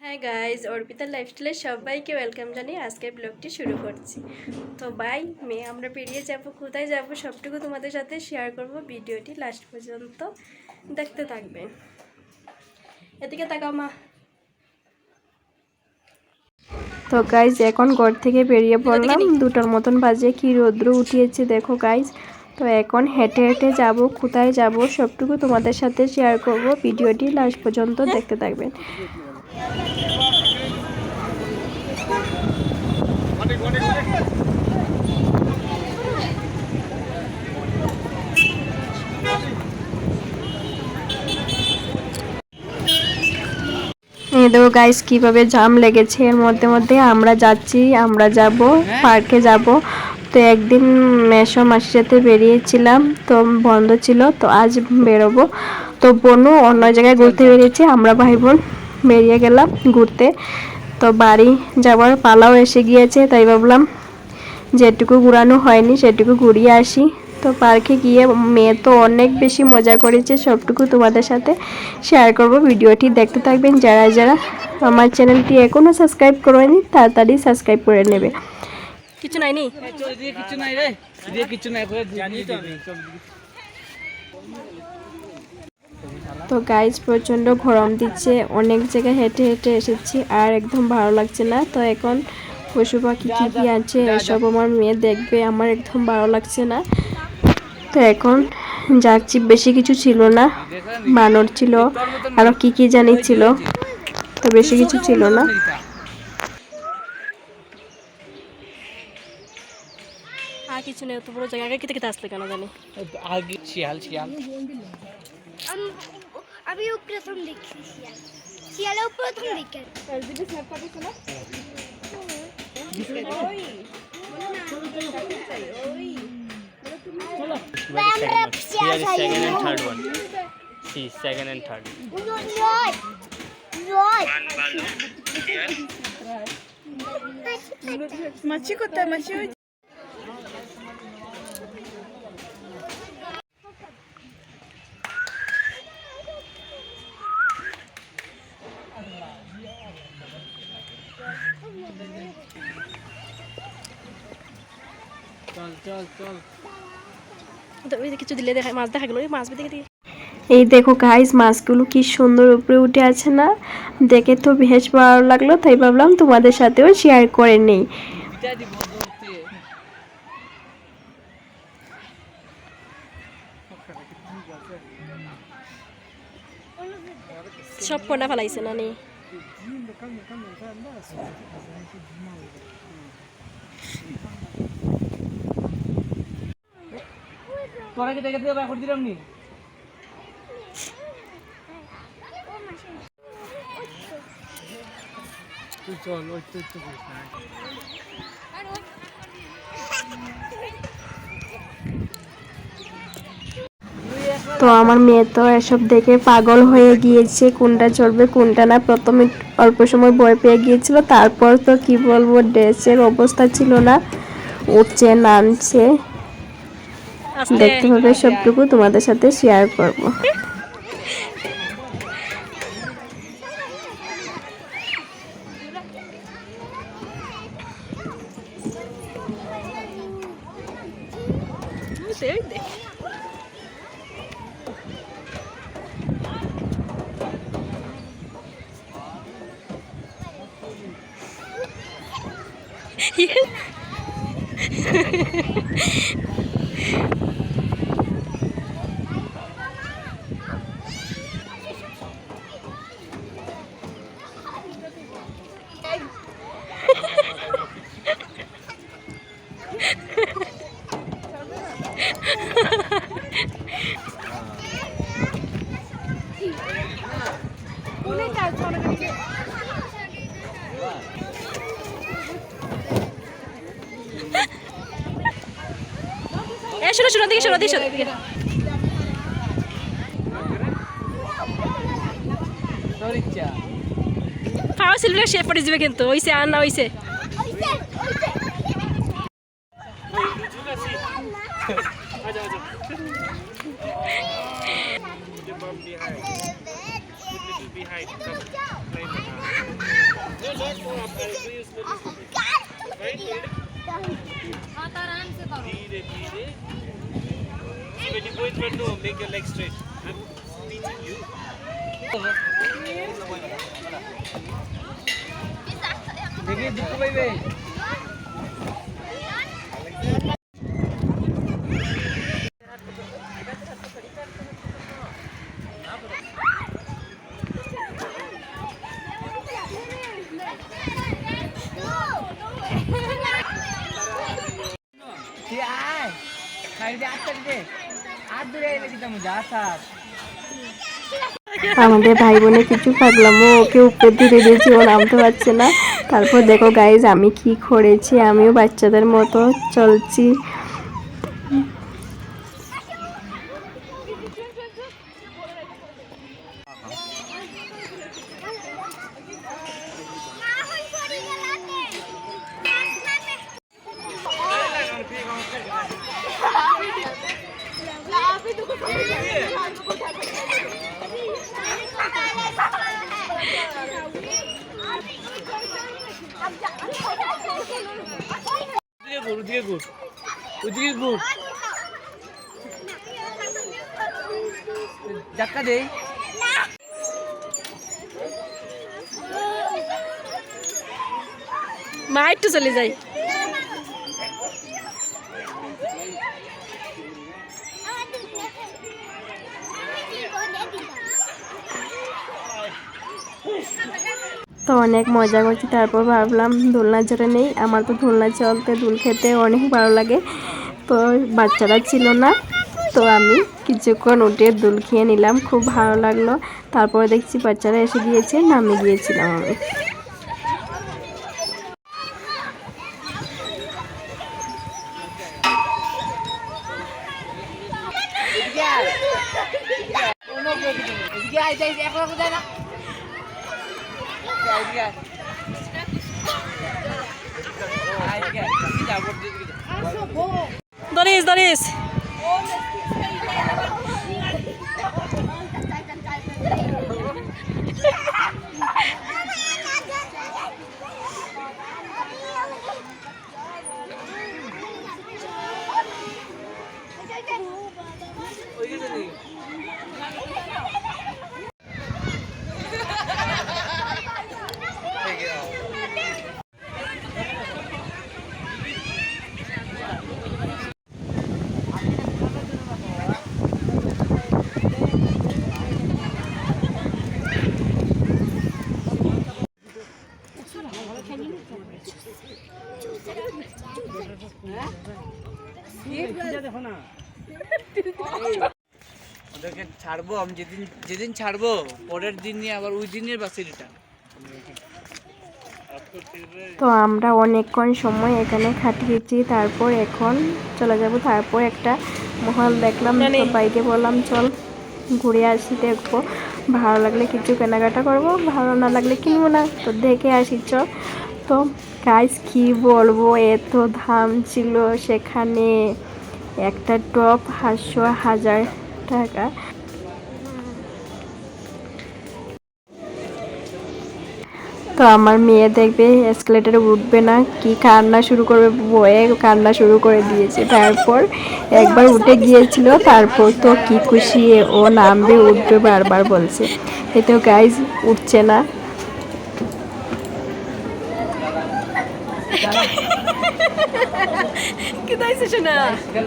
হ্যাঁ গাইজ অর্পিতা লাইফস্টাইলে সবাইকে ওয়েলকাম জানিয়ে আজকের ব্লগটি শুরু করছি। তো বাই মেয়ে আমরা বেরিয়ে যাব কোথায় যাব সবটুকু তোমাদের সাথে শেয়ার করব ভিডিওটি লাস্ট পর্যন্ত দেখতে থাকবে। এদিকে তাকাও মা। তো গাইজ এখন ঘর থেকে বেরিয়ে পড়লাম। দুটোর মতন বাজে কি রৌদ্র উঠিয়েছে দেখো গাইজ তো এখন হেঁটে হেঁটে যাব কোথায় যাব সবটুকু তোমাদের সাথে শেয়ার করব। ভিডিওটি লাস্ট পর্যন্ত দেখতে থাকবেন। দেখো গাইস কীভাবে জাম লেগেছে। এর মধ্যে মধ্যে আমরা যাচ্ছি আমরা যাব পার্কে যাব। তো একদিন মেশো মাসির সাথে বেরিয়েছিলাম, তো বন্ধ ছিল, তো আজ বেরোবো। তো বনু অন্য জায়গায় ঘুরতে বেরিয়েছে, আমরা ভাই বোন বেরিয়ে গেলাম ঘুরতে। তো বাড়ি যাওয়ার পালাও এসে গিয়েছে, তাই ভাবলাম যেটুকু ঘুরানো হয়নি সেটুকু ঘুরিয়ে আসি। তো পার্কে গিয়ে মেয়ে তো অনেক বেশি মজা করেছে, সবটুকু তোমাদের সাথে শেয়ার করব। ভিডিওটি দেখতে থাকবেন, যারা যারা আমার চ্যানেলটি এখনও সাবস্ক্রাইব করেনি, তাড়াতাড়ি সাবস্ক্রাইব করে নেবে। কিছু নাইনি এদিকে কিচ্ছু নাই রে কিচ্ছু নাই তো গাইজ প্রচণ্ড গরম দিচ্ছে, অনেক জায়গায় হেঁটে হেঁটে এসেছি, আর একদম ভালো লাগছে না। তো এখন পশু পাখি কী কী আছে এসব আমার মেয়ে দেখবে, আমার একদম ভালো লাগছে না। তো এখন যাচ্ছি, বেশি কিছু ছিল না, বানর ছিল আরও কী কী জানি ছিল, তো বেশি কিছু ছিল না। আর কিছু নেই তো পুরো জায়গায় কেটে কেটে আসলে কেন জানি? আগে শিয়াল শিয়াল। আমি প্রথম দেখছি শিয়াল। শিয়ালেও প্রথম দেখে। মাছি কোথায়? মাছি ওই চল চল চল তো ওই কিছু দিলে দেখা মাছ দেখা গেলো ওই মাছ দেখে এই দেখো গাইস মাছগুলো কি সুন্দর উপরে উঠে আছে না? দেখে তো বেশ ভালো লাগল তাই ভাবলাম তোমাদের সাথেও শেয়ার করে নেই। সব পড়া ফেলাইছে না নি তোরা কি দেখে দিয়ে করে দিলাম নি? তুই চল ওই তো তো আমার মেয়ে তো এসব দেখে পাগল হয়ে গিয়েছে কোনটা চলবে কোনটা না। প্রথমে অল্প সময় ভয় পেয়ে গিয়েছিল তারপর তো কি বলব ড্রেসের অবস্থা ছিল না উঠছে নামছে। দেখতে হবে সবটুকু তোমাদের সাথে শেয়ার করব। এ শোনো শোনো দিকে শোনো দিকে শোনো। দিকে খাওয়া সিলভার শেপ পড়ে যাবে কিন্তু ওইসে আর না ওইসে ওইসে धीरे see when you go in front row, make your legs straight. I'm teaching you. This दुख भाई भाई আমাদের ভাই বোনে কিছু ও ওকে উপর ধীরে দিয়েছি, ও নামতে পারছে না। তারপর দেখো গাইজ আমি কি করেছি? আমিও বাচ্চাদের মতো চলছি ওদিকে ঘুর ওদিকে ঘুর। ওদিকে ঘুর। ধাক্কা দেই মা একটু চলে যাই। তো অনেক মজা করছি। তারপর ভাবলাম, দোলনা চড়ে নেই। আমার তো দোলনা চলতে, দুল খেতে অনেক ভালো লাগে। তো বাচ্চারা ছিল না, তো আমি কিছুক্ষণ উঠে দুল খেয়ে নিলাম। খুব ভালো লাগল। তারপরে দেখছি বাচ্চারা এসে গিয়েছে নামে গিয়েছিলাম আমি। নেই। এদিকে আয় যাই এদিকে যা, ওদেরকে ছাড়বো আমি যেদিন যেদিন ছাড়বো পরের দিনই আবার ওই দিনের বাসে রিটার্ন তো আমরা অনেকক্ষণ সময় এখানে খাটিয়েছি তারপর এখন চলে যাব। তারপর একটা মহল দেখলাম বাইকে বললাম চল ঘুরে আসি দেখব। ভালো লাগলে কিছু কেনাকাটা করব ভালো না লাগলে কিনবো না। তো দেখে আসি চল। তো গাইস কি বলব? এত দাম ছিল সেখানে। একটা টপ হাসশো হাজার টাকা। তো আমার মেয়ে দেখবে এসকেলেটারে উঠবে না। কি কান্না শুরু করবে? বয়ে কান্না শুরু করে দিয়েছে। তারপর একবার উঠে গিয়েছিল, তারপর তো কি খুশি, ও নামবে, উঠবে বারবার বলছে। এতে গাইজ উঠছে না।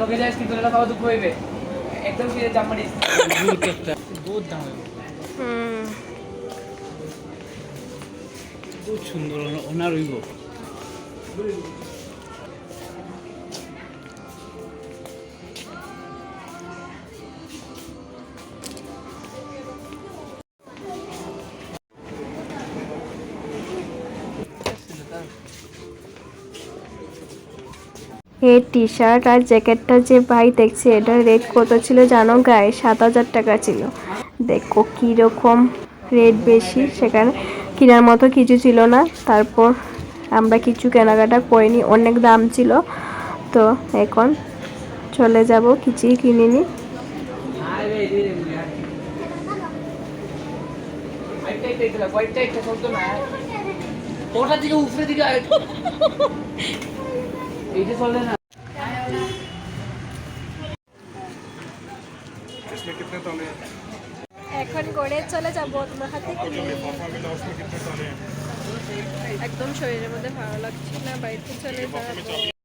লগে যাইস কিন্তু না খাওয়া দুঃখ হইবে একদম ফিরে জাম মারিস বহুত দাম হইবে সুন্দর ওনার হইব জ্যাকেট টি শার্ট আর জ্যাকেটটা যে ভাই দেখছি এটার রেট কত ছিল জানো গায়ে? সাত হাজার টাকা ছিল। দেখো কীরকম রেট বেশি। সেখানে কেনার মতো কিছু ছিল না। তারপর আমরা কিছু কেনাকাটা করিনি অনেক দাম ছিল। তো এখন চলে যাব কিছুই কিনিনি। ওটা উপরে দিকে এইটা চলে না? পরে চলে যাব তোমার হাতে একদম শরীরের মধ্যে ভালো লাগছে না বাড়িতে চলে যাব